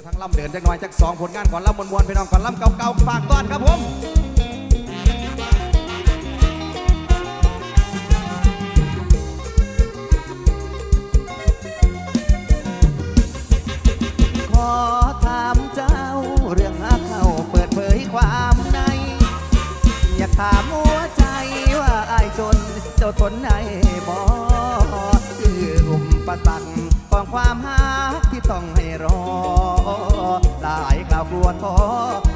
จะทั้งล่ำเดินจักหน่อยจักสองผลงานก่อนล่ำมวนๆพี่น้องก่อนล่ำเก่าๆฝากต้อนครับผมขอถามเจ้าเรื่องหาเขาเปิดเผยความในอยากถามหัวใจว่าอายจนเจ้าทนได้บ่คืออุปสรรคของความหาที่ต้องให้รอ ลายกล่าวกลัวท้อ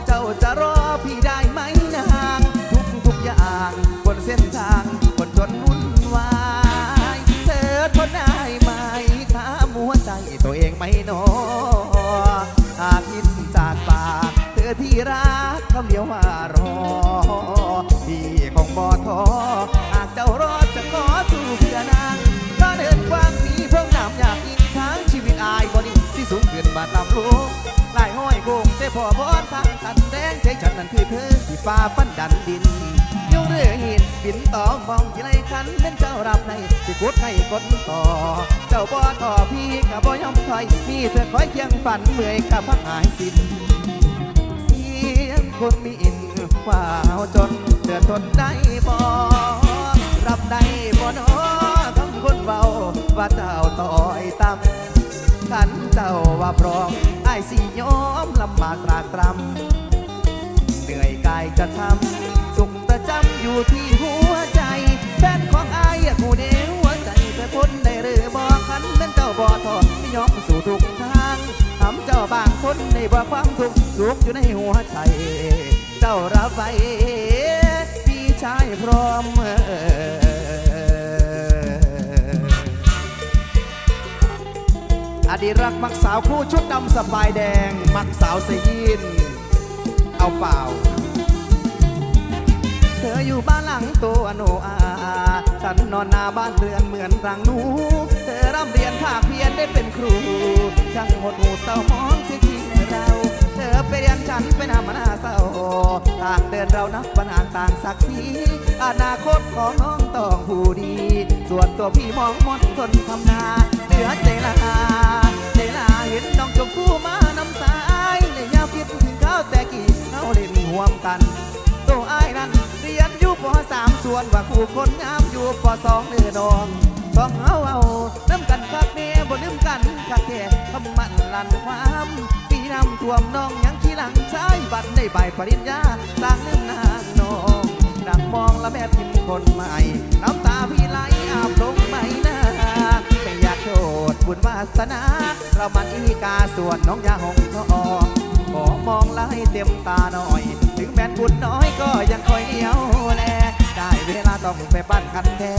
เจ้าจะรอพี่ได้ไหมนางทุกทุกๆอย่างบนเส้นทางคนจนวุ่นวายเธอทนได้ไหมถามหัวใจตัวเองไหมหนออาทิตย์จากปากเธอที่รักคำเดียวว่ารอพี่คงบ่ท้อหากเจ้ารอดจะขอสู้เพื่อนางก็เดินกว้างมีเพิ่มน้ำอยากอีกครั้งชีวิตอายบอดีที่สูงขึ้นบาดลำลูก โกงแต่พอบอนทางตันแดงใจฉันนั้นคือเธอที่ฟ้าฟันดันดินยกเรือหินบินต่อมองที่ไรคันเป็นเจ้ารับในที่กดให้กดต่อ เจ้าบ่ต่อพี่กับบ่ยอมถอย มีเธอคอยเคียงฝันเมื่อยกับพักหายสิ้นเสียงคนมีอินว่าเอาจนเดือดทนได้บ่รับได้บ่นอคำคนเบาว่าเจ้าต่อยตำขันเจ้าว่าพร้อมายสิยอมลำบากตรากตรำเหนื่อยกายจะทำ สุขประจำอยู่ที่หัวใจ แฟนของอายอยากหูเดียวหัวใจแต่พ้นได้หรือบอกคันเป็นเจ้าบ่ทอดไม่ยอมสู่ทุกทางทำเจ้าบางคนในบ่ความทุกข์สุขอยู่ในหัวใจ เจ้ารับไว้พี่ชายพร้อมเออ อดีรักมักสาวคู่ชุดดำสบายแดง มักสาวสยยินเอาเปล่า เธออยู่บ้านหลังโตอโนอาฉันนอนหน้าบ้านเรือนเหมือนรังหนู เธอร่ำเรียนภาคเพียนได้เป็นครูช่างหดหูเศร้ามองเสียทีเรา อไปเรียนฉันไปนำมาหน้าเศร้าต่างเดินเรานับปัญหาต่างศักดิ์ศรีอนาคตของน้องต้องผู้ดี ส่วนตัวพี่มองมนทนทำนาเหลือใจละใจละเห็นน้องชมพู่มาน้ำตายเลยยามคิดถึงเขาแต่กี่เขาเล่นห่วมกันตัวอ้ายนั้นเรียนอยู่ปสามส่วนว่าคู่คนงามอยู่ปสองเนื้อดอง ต้องเอาเอาน้ำกันคักเน่บ่ลืมกันคักแท้คำมันลันความปีน้ำท่วมน้องยังขี้หลังใช้บัตรได้ใบปริญญาต่างลืมนางน้องดังมองละแม่พิมพ์คนใหม่น้ำตาพี่ไหลอาบลงไหมนะไม่อยากโทษบุญวาสนา เรามันอีกาส่วนน้องยาหงทองขอมองไล่เต็มตาหน่อย ถึงแม้นบุญน้อยก็ยังคอยเหนียวแล ได้เวลาต้องไปปั้นกันแท้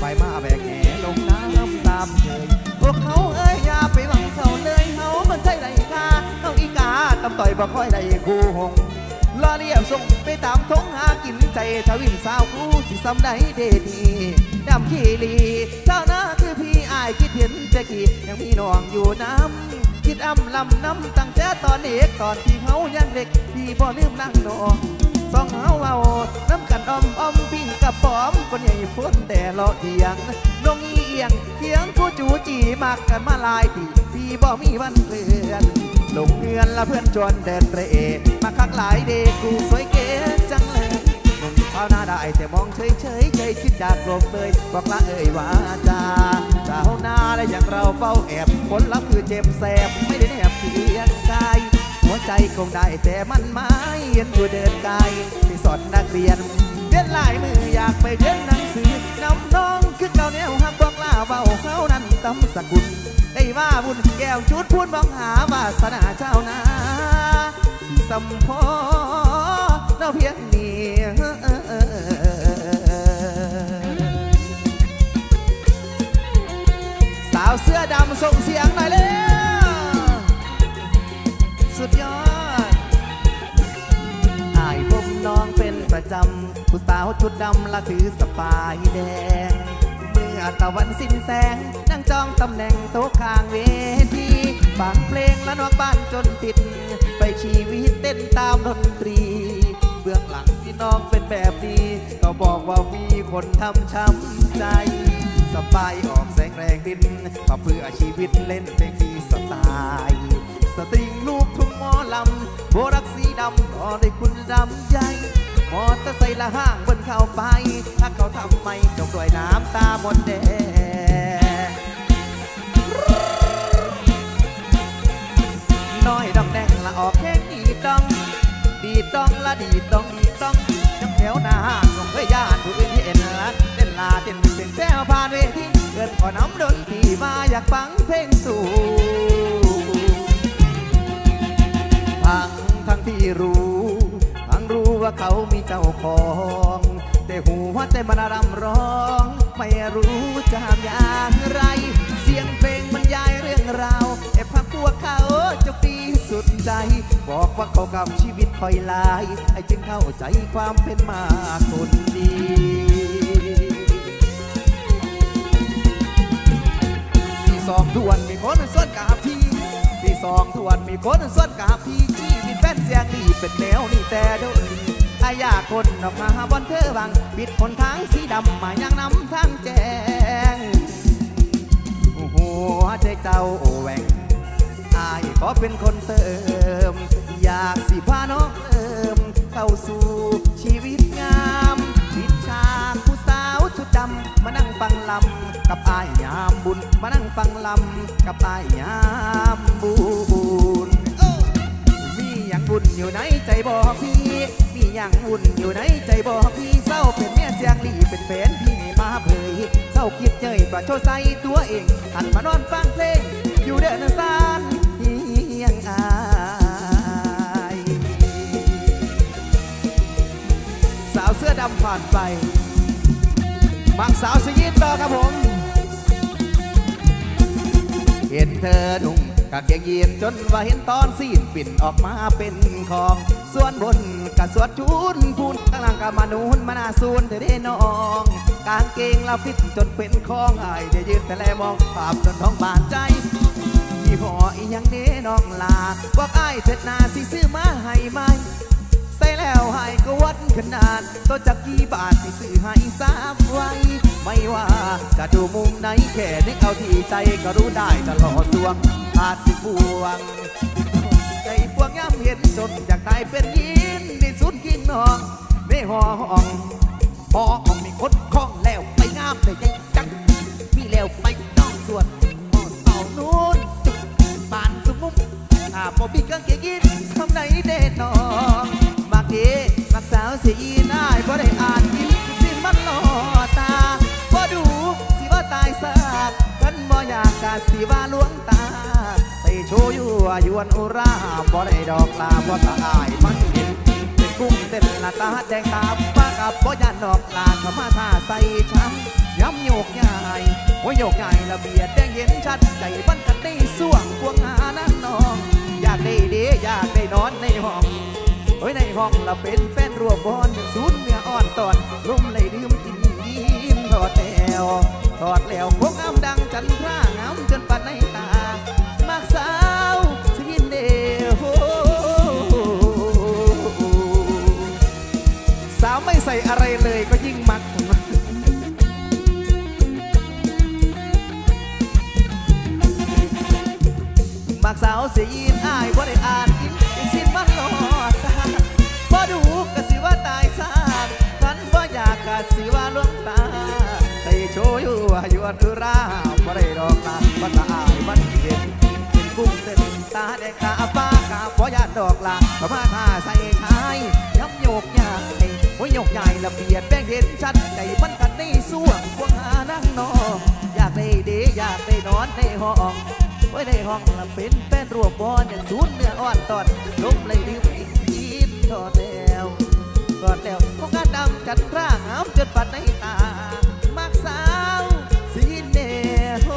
ไปมาแบกแหลงน้ำตามเคยพวกเขาเอ้ยอย่าไปหวังเขาเลยเขามันใช่ไรกาเขาอีกาตำต่อยบ่ค่อยได้คู่หงลอเรียบส่งไปตามท้องหากินใจทวินสาวกูที่ซ้ำได้เดดีดำขี้ลีเจ้าหน้าคือพี่อายคิดเห็นแจกี้ยังมีน้องอยู่น้ำคิดอ้ำลำน้ำตั้งแต่ตอนเด็กตอนที่เขายังเด็กพี่บ่ลืมนั่งนอง สองเฮาเอาน้ำกันอมอมปิ้งกับปอมคนใหญ่พ้นแต่เลาะเทียงน้องเอียงเทียงกูจูจีมักกันมาลายปีพี่บ่มีวันเลือนลงเงินละเพื่อนชวนเดินเตะมาคักหลายเด็กกูสวยเก๋จังเลยมึงเท้าหน้าได้แต่มองเฉยเฉยๆใจคิดจากลมเลยบอกละเอ่ยว่าจาเจ้าหน้าและอย่างเราเฝ้าแอบผลลัพธ์คือเจ็บแสบไม่ได้แนบเพียงกาย หัวใจคงได้แต่มันไม่เห็นอยู่เดินไกลที่สอนนักเรียนเรียนลายมืออยากไปเรียนหนังสือน้ำน้องคือเก่าแนวหักบอกลาเบาเขานั้นตำสกุลได้ว่าบุญแก้วชุดพูดมองหาวาสนาเจ้านาที่สำพอเราเพียงนี้สาวเสื้อดำส่งเสียงหน่อยเลย ผู้สาวชุดดำละถือสปายแดง เมื่อตะวันสิ้นแสง นั่งจองตำแหน่งโต๊ะข้างเวทีฟังเพลงและนอกบ้านจนติด ไปชีวิตเต้นตามดนตรี เบื้องหลังที่น้องเป็นแบบนี้ ก็บอกว่ามีคนทำช้ำใจ สบายออกแสงแรงดินมาเพื่อชีวิตเล่นเพลงฟรีสไตล์สตริงลูกทุ่งหมอลำโบรักสีดำรอได้คุณดำใหญ่ มอเตอร์ไซค์ละห้างบนเข้าไป ถ้าเขาทำไมจบด้วยน้ำตาบนแดงน้อยดอกแดงละออกแค่ดีดอง ดีดองละดีดองดีดองจังแถวหน้าห้างของเคยย่านผู้อื่นที่เอ็นละเต้นลาเต้นเสียงแซวผ่านเวทีเกินขอน้ำดนตรีมาอยากฟังเพลงสู่ฟังทั้งที่รู้ รู้ว่าเขามีเจ้าของ แต่หัวใจมันรำร้อง ไม่รู้จะทำอย่างไร เสียงเพลงบรรยายเรื่องราวแอบพักพวกเขาจะปีสุดใจ บอกว่าเขากับชีวิตคอยลาย ไอ้จึงเข้าใจความเป็นมาคนดีที่สองทวนมีคนส่วนกาพี่ ที่สองทวนมีคนส่วนกาพี่ นเสียงดีเป็นแนวนี่แต่โดนอายาคนออกมาบนเธอวังปิดคนทางสีดำมายังนำทางแจ้งหัวใจเจ้าแหว่งอายขอเป็นคนเติม อยากสิพาน้องเติมเข้าสู่ชีวิตงามปิดฉากผู้สาวชุดดำมานั่งฟังลำกับอายยามบุญ มานั่งฟังลำกับอายยามบุญ อยู่ในใจบอกพี่ มีอย่างบุญอยู่ในใจบอกพี่เศร้าเป็นเมียเสียงหลีเป็นแฟนพี่ไม่มาเผยเศร้าคิดเจยประโชดใส่ตัวเองหันมานอนฟังเพลง อยู่เดินซานเฮียงอายสาวเสื้อดำผ่านไปมักสาวสยินต่อครับผม เห็นเธอนุ่งางเกงยีนจนว่าเห็นตอนซีนปิ่นออกมาเป็นของส่วนบนกะสวดจูนพูนข้างล่างกะมานูนมานาซูนเธอได้น้อง กางเกงละฟิตจนเป็นของไอายจะยืนแต่แลมองภาพจนท้องบานใจยี่ห้ออียังเด้น้องลาบอกไอ้เถิดนาสิซื้อมาให้ไหมใส่แล้วให้ก็วัดขนาดตัวจักกี่บาทที่ซื้อให้ทราบไว้ไม่ว่าจะดูมุมไหนแค่นึกเอาที่ใจก็รู้ได้ตลอดดวง อาจสิบวงใจพวกย่ำเห็นจนอยากตายเป็นยินที่สุดกินนองในหอห้องหอห้องมีคนคล้องแล้วไปงามเลยใจจังมีแล้วไปน้องส่วนอ่อนเอานู้นจุกปานสมุมถ้าบ่มีกางเกงยีนทำไหนเด่นนองบางทีมักสาวสีนายบ่ได้อ่านกินสิมันหล่อตาบ่ดูสิว่าตายซากกันบ่อยากกาสิว่าลวง วนอุราบ่ได้ดอกลาบ่ตาอายมันเห็นเป็นกุ้งเต้นละตาแดงตาปากับบ่ยันดอกลาเข้ามาท่าใส่ช้ำย้ำโยกใหญ่ว่าโยกใหญ่ละเบียดแดงเห็นชัดใจบันกันได้ส่วงพวงหานั่งนอง อยากได้เดอยากได้นอนในห้องโอ้ยในห้องเราเป็นแฟนรัวบอลศูนย์เนื้ออ่อนตอนลมเลยดื่มกินยิ้มทอดแล้วทอดแล้วพวกอ้ำดังจันทรางามจ เสียยินอายบ่ได้อ่านกินเป็นสิ้นมันหลอดตาบ่ดูกะสิว่าตายซากทันบ่อยากกะสิว่าลวงตาใส่โชว์อยู่ว่าอยู่อันอุราบ่ได้ดอกตาบ่ตาอายมันเห็นเป็นกุ้งเต้นตาแดงตาฟ้ากาบ่ยานดอกลาประมาท่าใส่ชายย้ำโยกใหญ่โอ้ยโยกใหญ่ละเบียดแป้งเห็นชัดใจมันกันในส่วงพวงหานั่งนองอยากได้เดอยากได้นอนในห้อง ว้ในห้องละเป็นแป้นรวบบอลอย่างศูนเนื้ออ่อนตอนลมเลยดื่มอีกทีทอดแล้วทอดแล้วพวกงาดำจัดร่างามจนปัดในตา มากสาวสีเนโฮ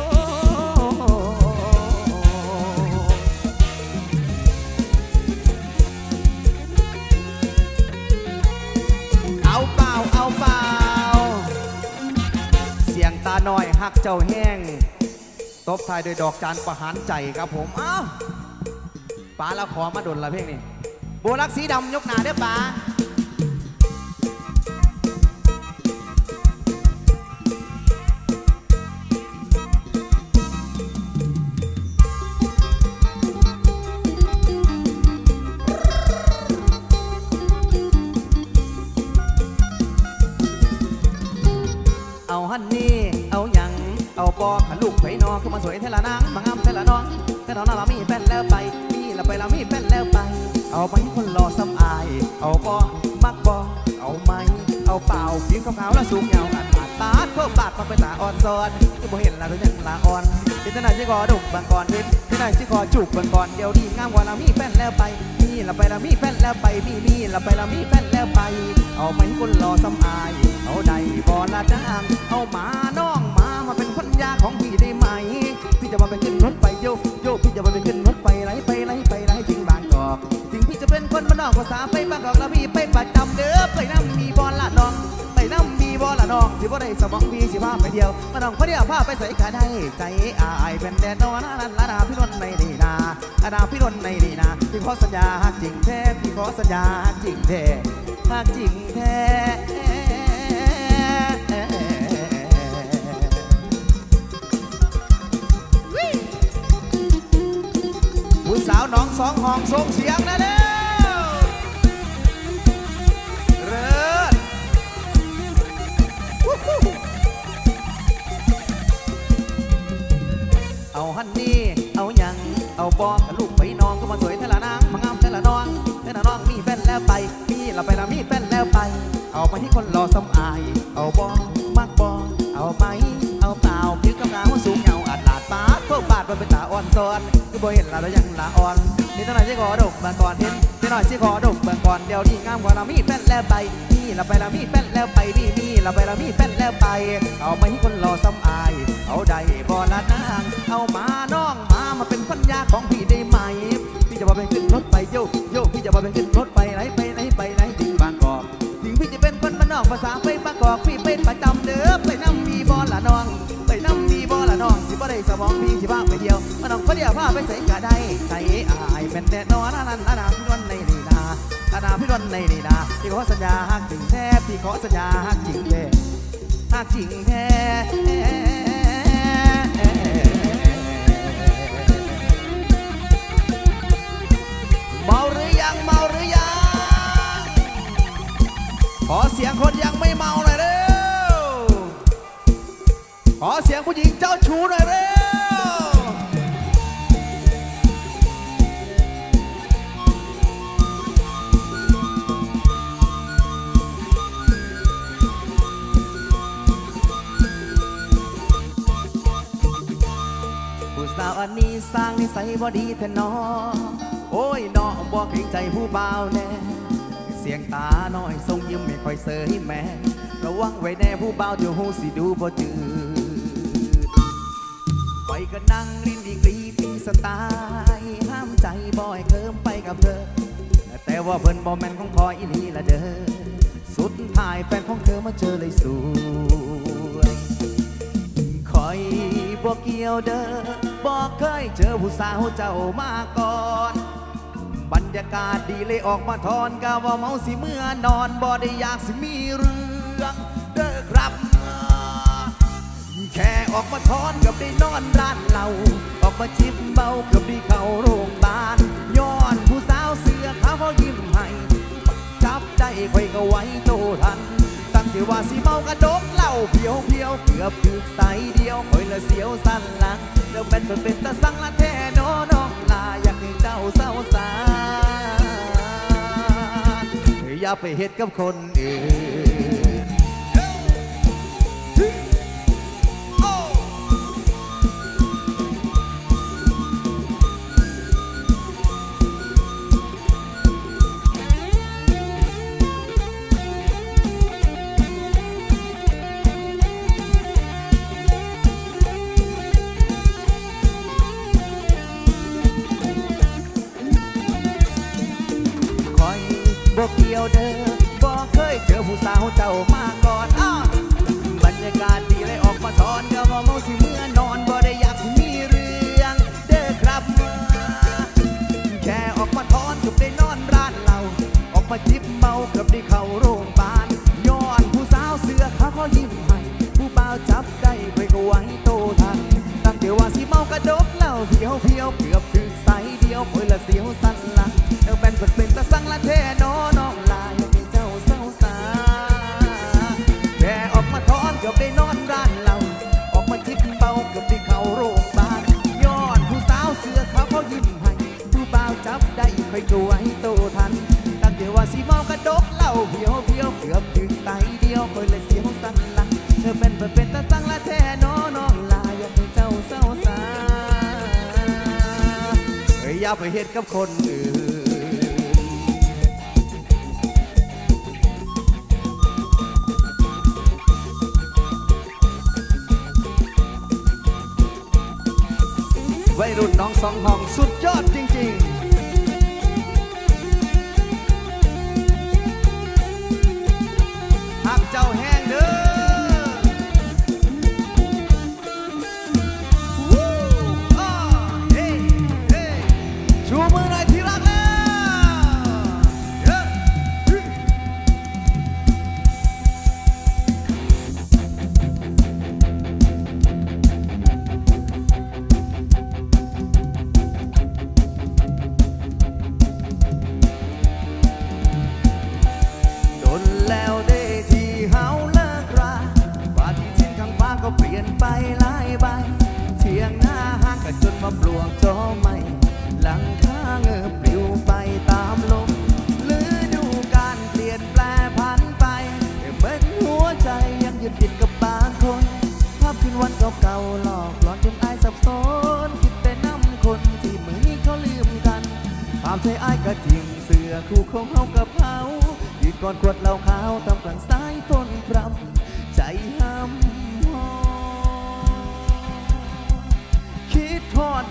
เอาเปล่าเอาเปล่า เสียงตาหน่อยหักเจ้าแห้ง ตบท้ายด้วยดอกจานประหารใจครับผมเอ้าป๋าละขอมาดนละเพลงนี้โบวรักสีดำยกหนาเด้อป๋าาวแล้วสูงยาวอัดบาดบาดพิ่มบาดมาเป็นตาอ่อนซ้อนที่บ่เห็นละตัวยังละอ่อนเห็นแต่ไหนที่กอดุกบางก่อนเห็นที่ไหนที่กอจุกบางก่อนเดี๋ยวดีงามกว่าเรามีแฟนแล้วไปมีเราไปเรามีแฟนแล้วไปมีมีเราไปเรามีแฟนแล้วไป เอาไปคนรอซ้ำอาย เอาใดบอละจ้างเอาหมาน้องหมามาเป็นพันยาของพี่ได้ไหม พี่จะมาเป็นขึ้นรถไฟโยโยพี่จะมาเป็นขึ้นรถไฟไหลไปไหลไปไหลถึงบางกอกถึงพี่จะเป็นคนบ้านนอกภาษาไปบางกอกแล้วพี่ไปประจำเด้อไปน้ำมีบอลละน้อง น้องสิบ่ได้สมองพี่สิพาไปเดียวมาน้องพอเดียวพาไปใส่ขาได้ใจอายเป็นแดนนอนนั่นละนาพี่นนท์ในดีนาอานาพี่นนท์ในดีนาพี่ขอสัญญาหักจริงแท้พี่ขอสัญญาหักจริงแท้หักจริงแท้ผู้สาวน้องสองห้องส่งเสียงนะเด้ เอาฮันนี่ เอาหยัง เอาบอกลูกไปน้องก็มาสวยเทละนางมางามเทละน้องเทละน้องมีแฟนแล้วไปมีเราไปละมีแฟนแล้วไป เอาไปที่คนรอสำอาย เอาบอมักบอเอาไหมเอาเปล่าผิวกำลังสูงเงาอัดลาดปาดพวกบาดมันเป็นตาอ่อนซ้อนก็บ่เห็นเรายังละอ่อน นี่ตั้งหน่อยที่ขอดกบางก่อนเห็นนี่หน่อยที่ขอดกบางก่อนเดี๋ยวนี้งามกว่าเรามีแฟนแล้วไปนี่เราไปละมีแฟนแล้วไปนี่นี่เราไปละมีแฟนแล้วไป เอาไปที่คนรอสำอาย เอาใดบอละนางเอามาน้องมามาเป็นพันยาของพี่ได้ไหมพี่จะมาเป็นขึ้นรถไฟโยกโยกพี่จะมาเป็นขึ้นรถไฟไหนไปไหนไปไหนถึงบางกอกถึงพี่จะเป็นคนบ้านนอกภาษาไปบางกอกพี่เป็นประจำ มองพี่สิบ้าไปเดียวมาน้องก็เดียวพาไปใส่กะได้ใจอายเป็นแน่นอนนั่นนั่นนาพี่นวลในนี่นาอานาพี่นวลในนี่นาพี่ขอสัญญาหักจริงแท้พี่ขอสัญญาหักจริงแท้หักจริงแท้เมาหรือยังเมาหรือยังขอเสียงคนยังไม่เมาหน่อยเร็วขอเสียงผู้หญิงเจ้าชู้หน่อยเร็วาวอันนี้สร้างนิสัยบ่ดีแท้นอโอ้ยนอบ่เกรงใจผู้บ่าวแน่เสียงตาน้อยทรงยิ้มไม่ค่อยเสยแม่ระวังไว้แน่ผู้บ่าวเดี๋ยวหูสิดูบ่จืดไปก็นั่งรินดีกรีปีสไตล์ห้ามใจบ่อยเคิมไปกับเธอ แต่ว่าเพิ่นบ่แม่นของคอยอีนี่ละเด้อสุดท้ายแฟนของเธอมาเจอเลยสวยคอย บอกเกี่ยวเด้อบอกเคยเจอผู้สาวเจ้ามาก่อน บรรยากาศดีเลยออกมาทอนกะว่าเมาสิเมื่อนอนบ่ได้อยากสิมีเรื่องเด้อครับ แค่ออกมาทอนกับได้นอนร้านเราออกมาจิบเบากับได้เข้าโรงพยาบาลย้อนผู้สาวเสื้อขาวเขายิ้มให้จับใจคอยก็ไว้โตทัน ตั้งที่ว่าสิเมากระดกเหล้าเพียวเพียวเกือบถึกใสเดียวคอยละเสียวสั้นหลังแล้วเป็นเป็นเป็นตะสังละแท้โนน้องลาอยากให้เจ้าเศร้าสาอย่าไปเฮ็ดกับคนอื่น มาจิบเมาเกือบได้เข้าโรงพยาบาลย้อนผู้สาวเสือขาขอยิ้มให้ผู้บ่าวจับได้ไปก็ไว้โตทันตั้งแต่ว่าสิเมากระดกเหล้าเพียวเพียวเกือบถึงใสเดียวคอยละเสียวสันหลังแล้วแบนเปิดเป็นตะสังละเทน อย่าไปเฮ็ดกับคนอื่น ไว้รุ่นน้องสองห้องสุดยอดจริง ๆ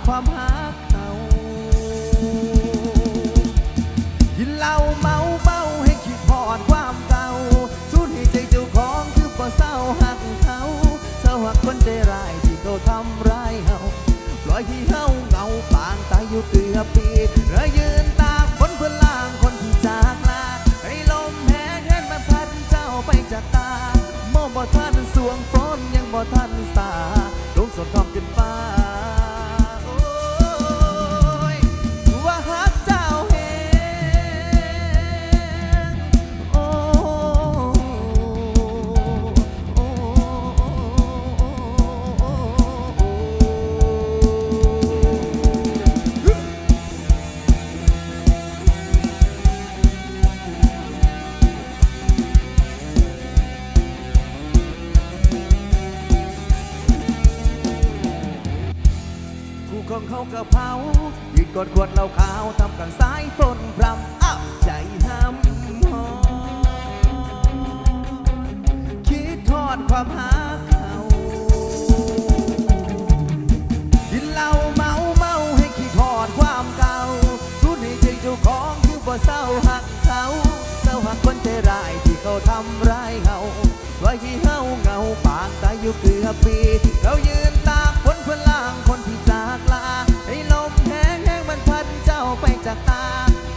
ความหา อยู่เกือบปี เรายืนตากฝนเพื่อล่างคนที่จากลา ให้ลมแห้งแห้งมันพัดเจ้าไปจากตา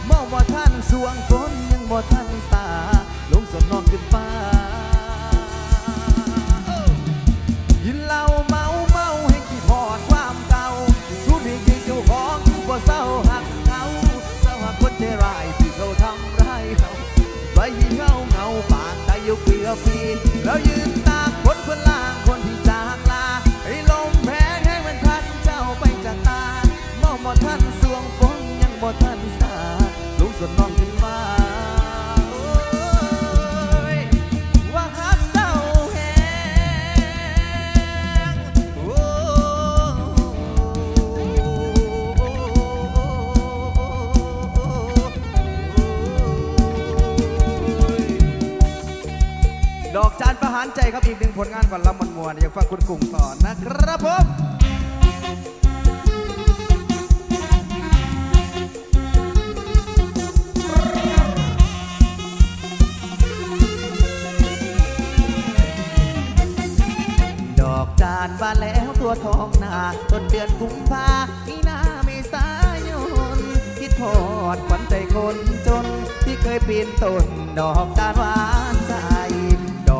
เมื่องบ่ท่านสวงฝนยังบ่ท่าน ฟังคุณกุ้งต่อนะครับผมดอกจานบานแล้วตัวทองนาต้นเดือนกุมภามีนาเมษายนคิดทอดขวัญใจคนจน ที่เคยปีนต้นดอกจานหวานใจ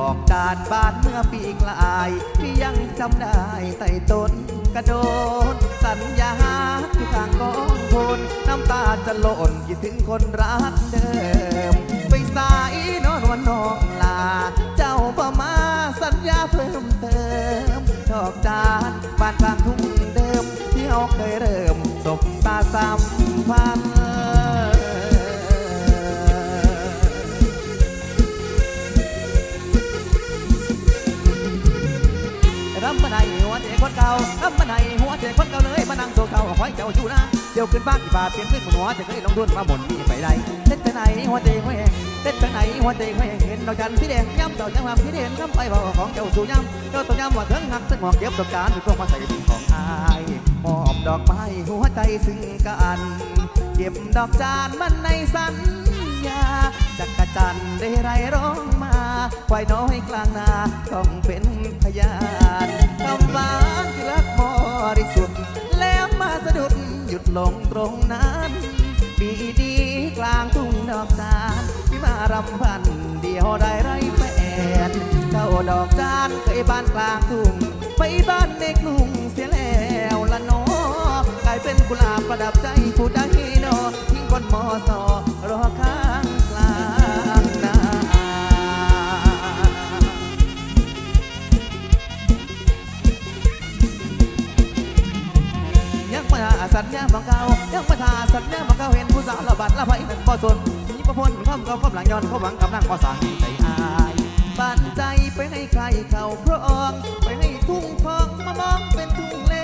อกดานบ้านเมื่อปีกลายพี่ยังจำได้ไต่ต้นกระโดดสัญญาอยู่ข้างกองพลน้ำตาจะหล่นคิดถึงคนรักเดิม ไปสายนอนวันนองลา เจ้าปรมาสัญญาเพิ่มเติมดอกจานบ้านข้างทุ่งเดิม ที่เอาเคยเริ่มสบตาสัมพันธ์ มันให้หัวเจคนเก่ามันให้หัวเจคนเก่าเลยมานั่งโซเก่าหอยเก่าอยู่นะเดี๋ยวขึ้นบ้านที่บาเปลี่ยนขึ้นบนหัวจะเคยลงรุ่นมาหมุนมีไปได้เต้นไปไหนหัวเจหัวแหงเต้นไปไหนหัวเจหัวแหงเห็นดอกจันทร์สีแดงย้ำเต่าจังหวะสีแดงย้ำไปบ่ของเจ้าสู่ย้ำเจ้าต้องย้ำว่าถึงหักซึ่งหอกเย็บดอกจันทร์หรืกมาใส่ดินของอายมอบดอกไม้หัวใจซึ่งกันเก็บดอกจานมันในสัญญาจักรจันทร์ได้ไรร้องมา ควายน้อยกลางนาต้องเป็นพยานคำหวานที่รักบริสุทธิ์แล้วมาสะดุดหยุดลงตรงนั้นปีดีกลางทุ่งดอกจานพี่มารำพันเดียวได้ไรแฟนเจ้าดอกจานเคยบ้านกลางทุ่งไปบ้านเด็กนุ่งเสียแล้วละนอกลายเป็นกุหลาบประดับใจผู้ใดนอทิ้งคนมอสอรอข้าง สัญญาบังเก่ายังมาทาสัญญาบังเก่าเห็นผู้สาวระบาดละไปนั่นบ่สนยิ่งประพนความเก่าความหลังย้อนเขาหวังกำลังพอสางใจอายบานใจไปให้ใครเขาพระองไปให้ทุ่งฟองมามองเป็นทุ่งเล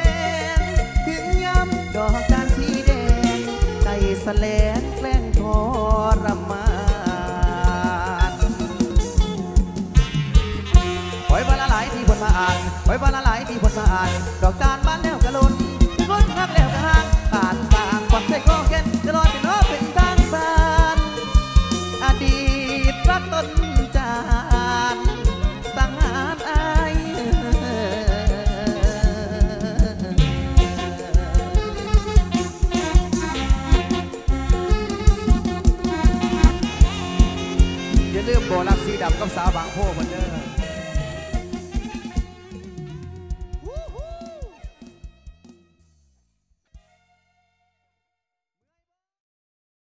นถึงยามดอกจานสีแดงใจแสลงแกล้งทรมาน